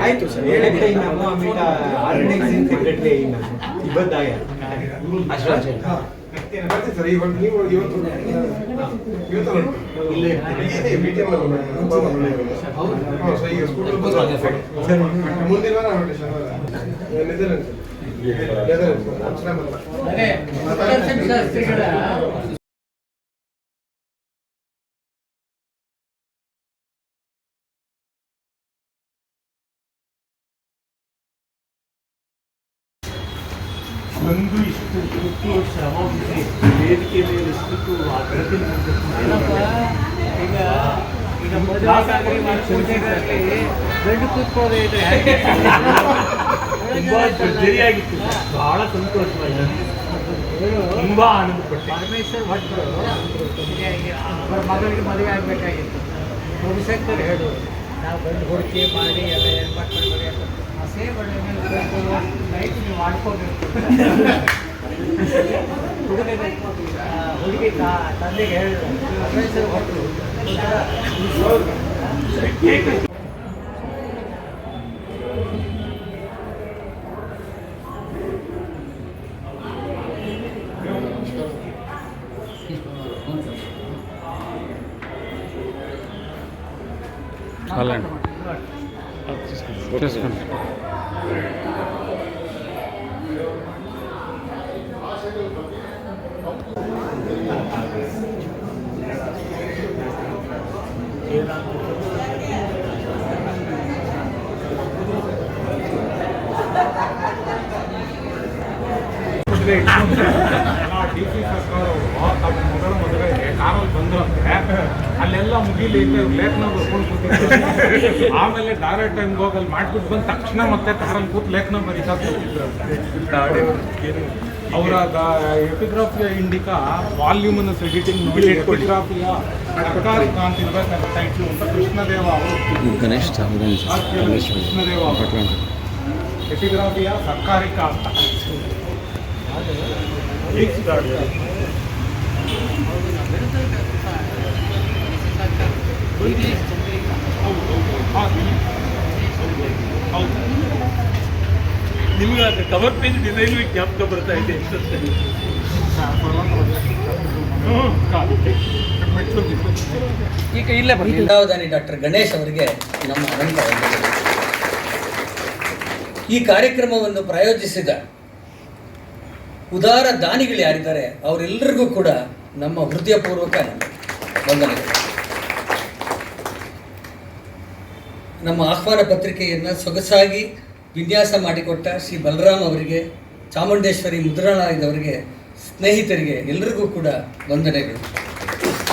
ಆಯ್ತು ಸರ್ ಹೇಳಿದ್ರೆ ನಾವು ಆಮೇಲೆ ಆರ್ಗನೈಸಿಂಗ್ ಸೆಕ್ರೆಟರಿ ಇಬ್ಬದ್ದಾಯ ಬರ್ತೀನಿ ಸರ್ ಇವಾಗ ನೀವು ಇವತ್ತು ಇವತ್ತು ಇಲ್ಲೇ ಇದೆ ಮೀಟಿಂಗ್ ಈಗ ಸ್ಕೂಟರ್ ಮುಂದಿನ ವಾರ ಹೊರಟೆ ಶನಿವಾರ ನೆದರ್ಲೆಂಡ್ಸ್ ನೆದರ್ಲೆಂಡ್ಸ್ ಆಮ್ಸ್ಟರ್ಡ್ಯಾಮ್ ಒಂದು ಇಷ್ಟು ಇಷ್ಟು ಬಿಸಿ ವೇದಿಕೆ ಮೇಲೆ ಇಷ್ಟು ಏನಪ್ಪ ಈಗ ಈಗ ಗಂಡು ಕೂತ್ಕೊಳ್ಳೋದು ಹೇಗೆ? ತುಂಬಾ ಭರ್ಜರಿಯಾಗಿತ್ತು ಬಹಳ ಸಂತೋಷವಾಯಿತು ತುಂಬಾ ಆನಂದ ಪಟ್ಟೆ ಪರಮೇಶ್ವರ್ ಭಟ್ರು ಅವರ ಮಗಳಿಗೆ ಮದುವೆ ಆಗಬೇಕಾಗಿತ್ತು ರವಿಶಂಕರ್ ಹೇಳು ನಾವು ಗಂಡು ಹುಡುಕಿ ಮಾಡಿ, ಎಲ್ಲ ಏರ್ಪಾಟ್ ಮಾಡಬೇಕು ಹುಡುಗಿ ತಂದೆಗೆ ಹೇಳಿದ್ರು ಪರಮೇಶ್ವರ್ ಭಟ್ರು ಡಿ ಸಿ ಸರ್ಕಾರ ತಮ್ಮ ಮೊದಲ ಮದುವೆಗೆ ಕಾರಲ್ಲಿ ಬಂದ್ರಂತೆ ಅಲ್ಲೆಲ್ಲ ಮುಗಿಲಿ ಲೇಖನ ಬರ್ಕೊಂಡು ಕೂತಿದ್ರು ಆಮೇಲೆ ಡೈರೆಕ್ಟ್ ಟೈಮ್ ಹೋಗಲ್ಲಿ ಮಾಡ್ಬಿಟ್ಟು ಬಂದ ತಕ್ಷಣ ಮತ್ತೆ ಕಾರಲ್ಲಿ ಕೂತ್ ಲೇಖನ ಬರೀತಾ ಕೂತಿದ್ರು. ಅವರ ಎಪಿಗ್ರಾಫಿಯ ಇಂಡಿಕಾ ವಾಲ್ಯೂಮ್ ಅನ್ನು ಎಡಿಟಿಂಗ್ ನೋಡಿ ಎಪಿಗ್ರಾಫಿಯ ಸರ್ಕಾರಿ ಕಾಂತಿ ಇರ್ಬೇಕಂತ ಟೈಟ್ಲು ಅಂತ ಕೃಷ್ಣದೇವ ಅವರು ಗಣೇಶ್ ಗಣೇಶ್ ಆ ಕೇಳಿ ಕೃಷ್ಣದೇವ ಅವರು ಎಪಿಗ್ರಾಫಿಯ ಸರ್ಕಾರಿ ಕಾಂತ ಈಗ start ಆಗಿದೆ. ಹೌದು. ಹೌದು. ನಿಮ್ಗೆ ಅದು ಕವರ್ ಪೇಜ್ ಡಿಸೈನ್ ಜ್ಞಾಪಕ ಬರ್ತಾ ಇದೆ. ಈಗ ಇಲ್ಲೇ ಬನ್ನಿ ವಿದ್ಯಾವಧಾನಿ ಡಾಕ್ಟರ್ ಗಣೇಶ್ ಅವರಿಗೆ ನಮ್ಮ ಅನಂತ ವಂದನೆಗಳು. ಈ ಕಾರ್ಯಕ್ರಮವನ್ನು ಪ್ರಾಯೋಜಿಸಿದ ಉದಾರ ದಾನಿಗಳು ಯಾರಿದ್ದಾರೆ ಅವರೆಲ್ಲರಿಗೂ ಕೂಡ ನಮ್ಮ ಹೃದಯಪೂರ್ವಕ ವಂದನೆಗಳು ನಮ್ಮ ಆಹ್ವಾನ ಪತ್ರಿಕೆಯನ್ನು ಸೊಗಸಾಗಿ ವಿನ್ಯಾಸ ಮಾಡಿಕೊಟ್ಟ ಶ್ರೀ ಬಲರಾಮ್ ಅವರಿಗೆ, ಚಾಮುಂಡೇಶ್ವರಿ ಮುದ್ರಣಾಲಯದವರಿಗೆ ಸ್ನೇಹಿತರಿಗೆ ಎಲ್ಲರಿಗೂ ಕೂಡ ವಂದನೆಗಳು.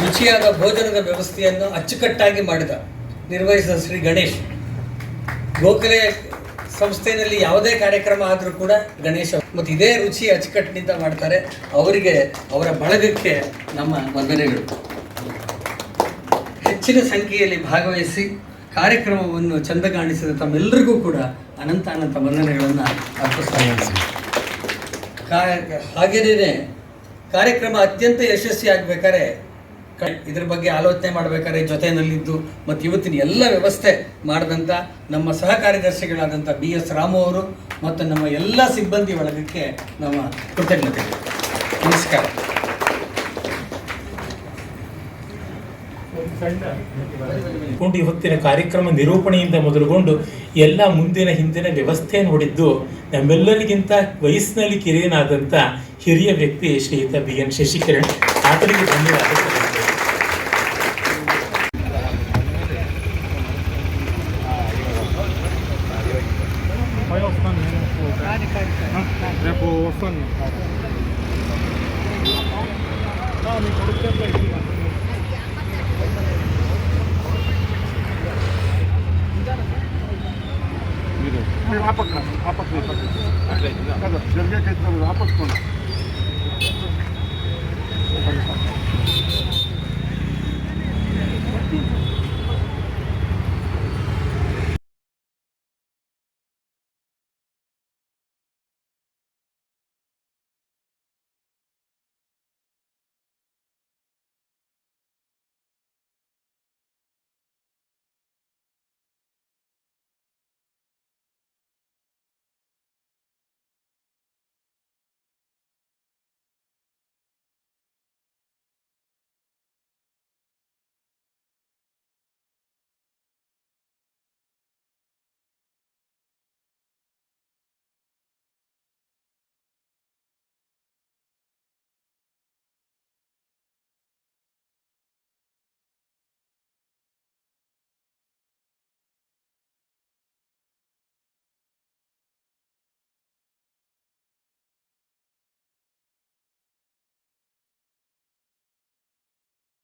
ರುಚಿಯಾದ ಭೋಜನದ ವ್ಯವಸ್ಥೆಯನ್ನು ಅಚ್ಚುಕಟ್ಟಾಗಿ ಮಾಡಿದ ನಿರ್ವಹಿಸಿದ ಶ್ರೀ ಗಣೇಶ್, ಗೋಖಲೆ ಸಂಸ್ಥೆಯಲ್ಲಿ ಯಾವುದೇ ಕಾರ್ಯಕ್ರಮ ಆದರೂ ಕೂಡ ಗಣೇಶ ಮತ್ತು ಇದೇ ರುಚಿ ಅಚ್ಚುಕಟ್ಟಿನಿಂದ ಮಾಡ್ತಾರೆ. ಅವರಿಗೆ, ಅವರ ಬಳಗಕ್ಕೆ ನಮ್ಮ ವಂದನೆಗಳು. ಹೆಚ್ಚಿನ ಸಂಖ್ಯೆಯಲ್ಲಿ ಭಾಗವಹಿಸಿ ಕಾರ್ಯಕ್ರಮವನ್ನು ಚಂದ ಕಾಣಿಸಿದ ತಮ್ಮೆಲ್ಲರಿಗೂ ಕೂಡ ಅನಂತ ಅನಂತ ವಂದನೆಗಳನ್ನು ಅರ್ಪಿಸ್ತಾ ಹಾಗೇನೇ ಕಾರ್ಯಕ್ರಮ ಅತ್ಯಂತ ಯಶಸ್ವಿ ಆಗಬೇಕಾದ್ರೆ ಇದ್ರ ಬಗ್ಗೆ ಆಲೋಚನೆ ಮಾಡಬೇಕಾದ್ರೆ ಜೊತೆಯಲ್ಲಿದ್ದು, ಮತ್ತು ಇವತ್ತಿನ ಎಲ್ಲ ವ್ಯವಸ್ಥೆ ಮಾಡಿದಂಥ ನಮ್ಮ ಸಹ ಕಾರ್ಯದರ್ಶಿಗಳಾದಂಥ ಬಿ ಎಸ್ ರಾಮು ಅವರು, ಮತ್ತು ನಮ್ಮ ಎಲ್ಲ ಸಿಬ್ಬಂದಿ ಬಳಗಕ್ಕೆ ನಮ್ಮ ಕೃತಜ್ಞತೆಗಳು ನಮಸ್ಕಾರ. ಕೊಂಡು ಇವತ್ತಿನ ಕಾರ್ಯಕ್ರಮ ನಿರೂಪಣೆಯಿಂದ ಮೊದಲುಗೊಂಡು ಎಲ್ಲ ಮುಂದಿನ ಹಿಂದಿನ ವ್ಯವಸ್ಥೆ ನೋಡಿದ್ದು ನಮ್ಮೆಲ್ಲರಿಗಿಂತ ವಯಸ್ಸಿನಲ್ಲಿ ಕಿರಿಯನಾದಂಥ ಹಿರಿಯ ವ್ಯಕ್ತಿ ಶ್ರೀಯುತ ಬಿ ಎನ್ ಶಶಿಕಿರಣ್. ಆತನಿಗೆ ಧನ್ಯವಾದ మేము ఆపక్కడ ఆపక్కడ జరిగే కేసు ఆపకుండా